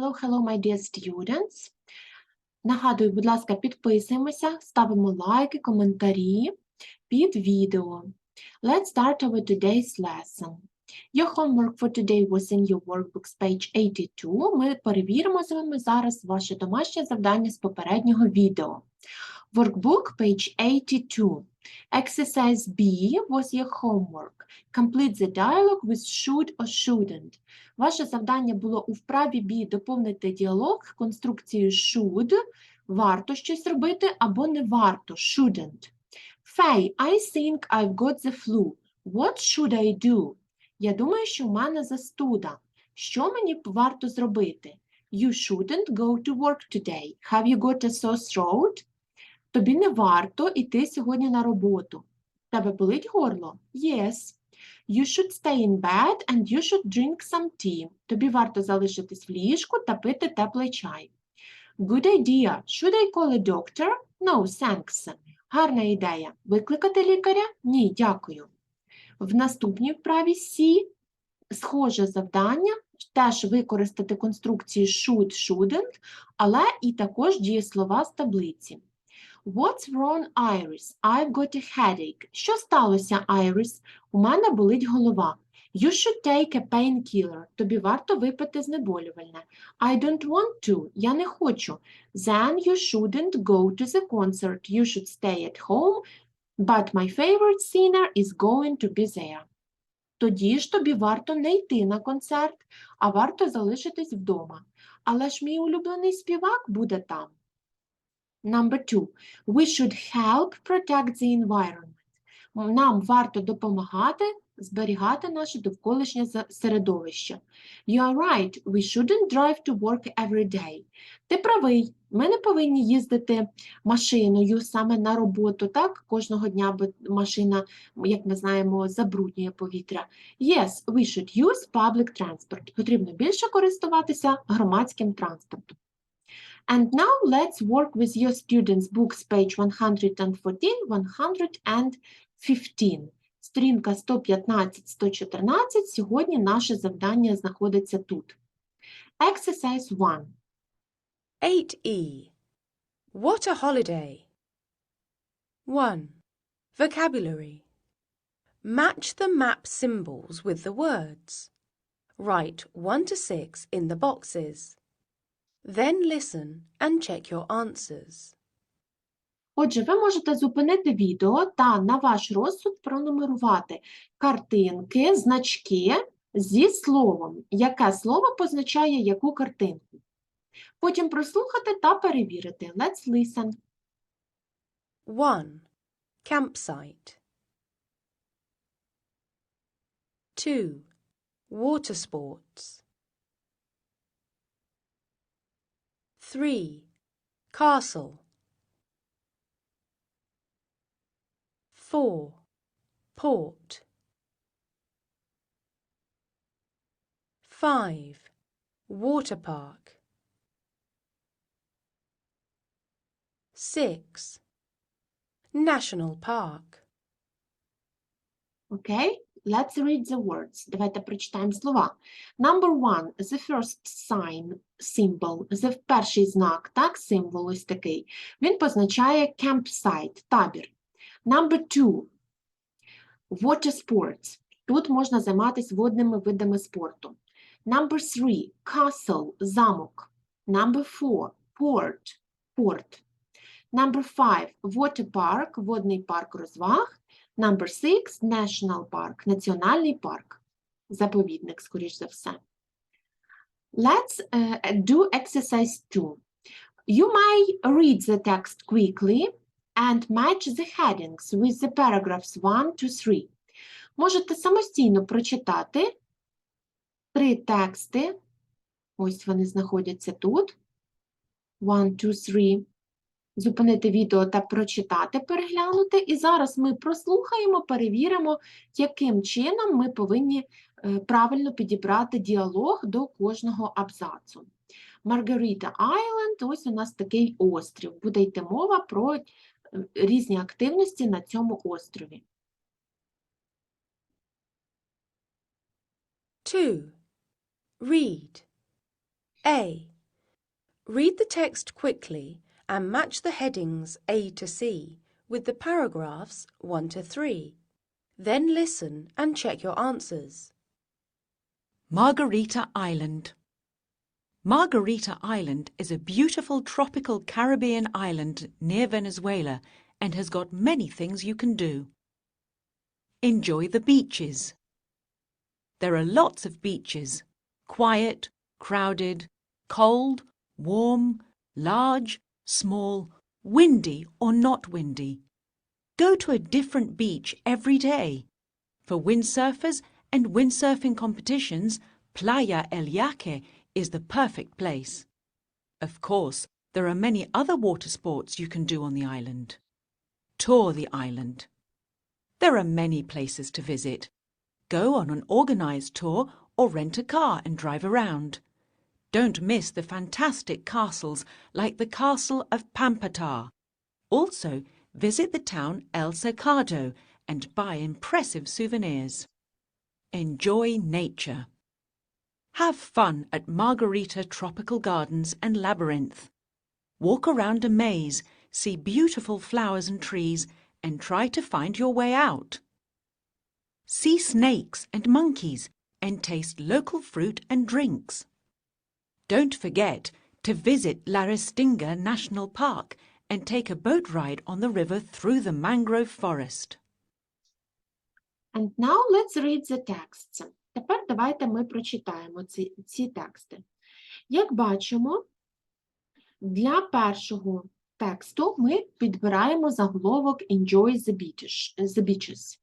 hello, hello, my dear students. Нагадую, будь ласка, підписуємося, ставимо лайки, коментарі під відео. Let's start our today's lesson. Your homework for today was in your workbooks, page 82. Ми перевіримо з вами зараз ваше домашнє завдання з попереднього відео. Workbook, page 82. Exercise B was your homework. Complete the dialogue with should or shouldn't. Ваше завдання було у вправі B доповнити діалог конструкцією should, варто щось робити або не варто, shouldn't. Faye, I think I've got the flu. What should I do? Я думаю, що в мене застуда. Що мені варто зробити? You shouldn't go to work today. Have you got a sore throat? Тобі не варто йти сьогодні на роботу. Тебе болить горло? Yes. You should stay in bed and you should drink some tea. Тобі варто залишитись в ліжку та пити теплий чай. Good idea. Should I call a doctor? No, thanks. Гарна ідея. Викликати лікаря? Ні, дякую. В наступній вправі C схоже завдання теж використати конструкції should, shouldn't, але і також дієслова з таблиці. What's wrong, Iris? I've got a headache. Що сталося, Iris? У мене болить голова. You should take a painkiller. Тобі варто випити знеболювальне. I don't want to. Я не хочу. Then you shouldn't go to the concert. You should stay at home. But my favorite singer is going to be there. Тоді ж тобі варто не йти на концерт, а варто залишитись вдома. Але ж мій улюблений співак буде там. Number two. We should help protect the environment. Нам варто допомагати зберігати наше довколишнє середовище. You are right, we shouldn't drive to work every day. Ти правий, ми не повинні їздити машиною саме на роботу, так? Кожного дня, машина, як ми знаємо, забруднює повітря. Yes, we should use public transport. Потрібно більше користуватися громадським транспортом. And now let's work with your students' books, page 114, 115. Сторінка 115-114. Сьогодні наше завдання знаходиться тут. Exercise 1. 8e. What a holiday. 1. Vocabulary. Match the map symbols with the words. Write 1 to 6 in the boxes. Then listen and check your answers. Отже, ви можете зупинити відео та на ваш розсуд пронумерувати картинки, значки зі словом, яке слово позначає яку картинку. Потім прослухати та перевірити. Let's listen. 1. Campsite. 2. Water sports. 3. Castle. 4. Port. 5. Water park. 6. National park. Okay, let's read the words. Давайте прочитаємо слова. Number one, the first sign, symbol, the перший знак, так, символ ось такий. Він позначає campsite, табір. Number two, water sports. Тут можна займатися водними видами спорту. Number three, castle, замок. Number four, port, порт. Number five, water park, водний парк розваг. Number six, National Park, національний парк, заповідник, скоріш за все. Let's uh, do exercise two. You may read the text quickly and match the headings with the paragraphs one to three. Можете самостійно прочитати три тексти. Ось вони знаходяться тут. One, two, three зупинити відео та прочитати, переглянути. І зараз ми прослухаємо, перевіримо, яким чином ми повинні е, правильно підібрати діалог до кожного абзацу. Маргарита Айленд, ось у нас такий острів. Буде йти мова про е, різні активності на цьому острові. 2. Read. A. Read the text quickly and match the headings A to C with the paragraphs 1 to 3. Then listen and check your answers. Margarita Island. Margarita Island is a beautiful tropical Caribbean island near Venezuela and has got many things you can do. Enjoy the beaches. There are lots of beaches quiet, crowded, cold, warm, large, small, windy or not windy. Go to a different beach every day. For windsurfers and windsurfing competitions, Playa El Yaque is the perfect place. Of course, there are many other water sports you can do on the island. Tour the island. There are many places to visit. Go on an organised tour or rent a car and drive around. Don't miss the fantastic castles like the Castle of Pampatar. Also, visit the town El Cercado and buy impressive souvenirs. Enjoy nature. Have fun at Margarita Tropical Gardens and Labyrinth. Walk around a maze, see beautiful flowers and trees, and try to find your way out. See snakes and monkeys and taste local fruit and drinks. Don't forget to visit La Restinga National Park and take a boat ride on the river through the mangrove forest. And now let's read the texts. Тепер давайте ми прочитаємо ці, ці тексти. Як бачимо, для першого тексту ми підбираємо заголовок Enjoy the beaches. The beaches.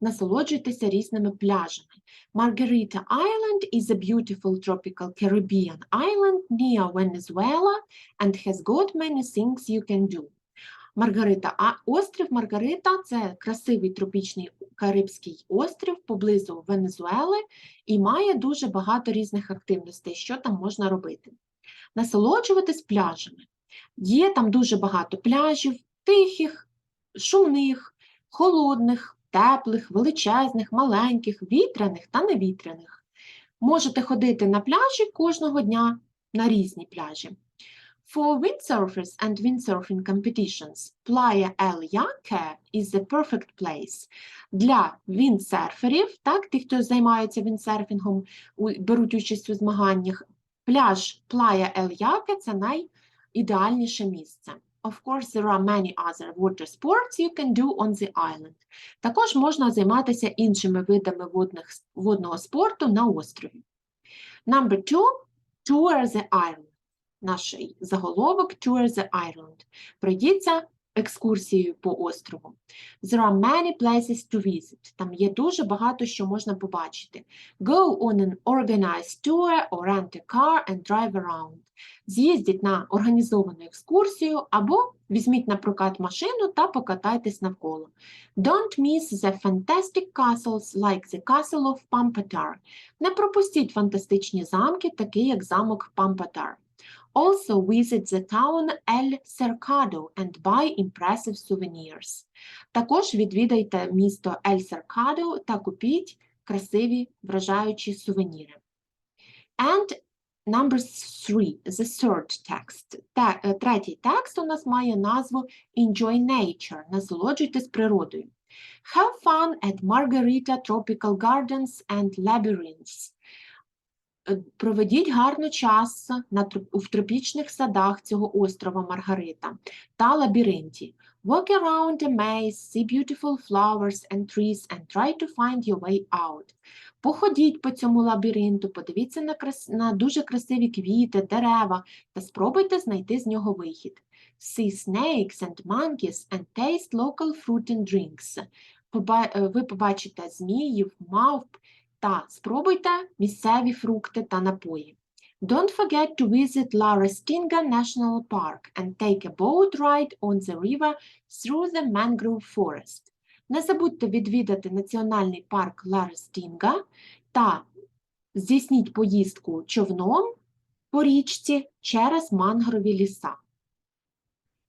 Насолоджуйтеся різними пляжами. Margarita Island is a beautiful tropical Caribbean island near Venezuela and has got many things you can do. Маргарита, а острів Маргарита це красивий тропічний Карибський острів поблизу Венесуели і має дуже багато різних активностей, що там можна робити. Насолоджуватись пляжами. Є там дуже багато пляжів, тихих, шумних, холодних, теплих, величезних, маленьких, вітряних та невітряних. Можете ходити на пляжі кожного дня на різні пляжі. For windsurfers and windsurfing competitions, Playa El Yaque is the perfect place. Для віндсерферів, так, тих, хто займається віндсерфінгом, беруть участь у змаганнях, пляж Playa El Yaque – це найідеальніше місце. Of course, there are many other water sports you can do on the island. Також можна займатися іншими видами водних, водного спорту на острові. Number two – Tour the Island наш заголовок Tour the Island. Пройдіться екскурсією по острову. There are many places to visit. Там є дуже багато що можна побачити. Go on an organized tour or rent a car and drive around. З'їздіть на організовану екскурсію або візьміть на прокат машину та покатайтесь навколо. Don't miss the fantastic castles like the castle of Pampatar. Не пропустіть фантастичні замки, такі як замок Pampatar. Also visit the town El Cercado and buy impressive souvenirs. Також відвідайте місто Ель Cercado та купіть красиві вражаючі сувеніри. And number three, the third text. Е, третій текст у нас має назву Enjoy nature. Насолоджуйтесь природою. Have fun at Margarita Tropical Gardens and Labyrinths. Е, Проведіть гарно час на, в тропічних садах цього острова Маргарита та лабіринті. Walk around a maze, see beautiful flowers and trees and try to find your way out. Походіть по цьому лабіринту, подивіться на, крас... на дуже красиві квіти, дерева та спробуйте знайти з нього вихід. See snakes and monkeys and taste local fruit and drinks. Поба... е, Ви побачите зміїв, мавп та спробуйте місцеві фрукти та напої. Don't forget to visit La Restinga National Park and take a boat ride on the river through the mangrove forest. Не забудьте відвідати національний парк Ла Рестінга та здійсніть поїздку човном по річці через мангрові ліса.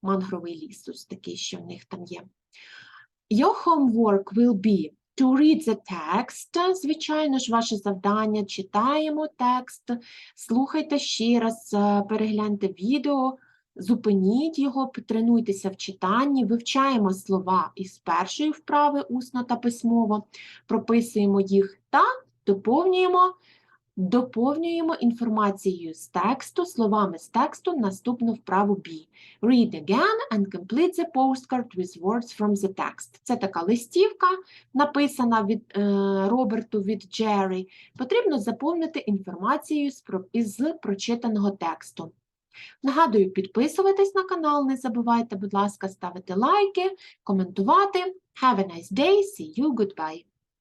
Мангровий ліс, ось такий, що в них там є. Your homework will be To read the text, звичайно ж, ваше завдання, читаємо текст, слухайте ще раз, е, перегляньте відео, зупиніть його, потренуйтеся в читанні, вивчаємо слова із першої вправи усно та письмово, прописуємо їх та доповнюємо, доповнюємо інформацією з тексту, словами з тексту наступну вправу B. Read again and complete the postcard with words from the text. Це така листівка, написана від е, Роберту від Джері. Потрібно заповнити інформацією з, із прочитаного тексту. Нагадую, підписуватись на канал, не забувайте, будь ласка, ставити лайки, коментувати. Have a nice day, see you, goodbye.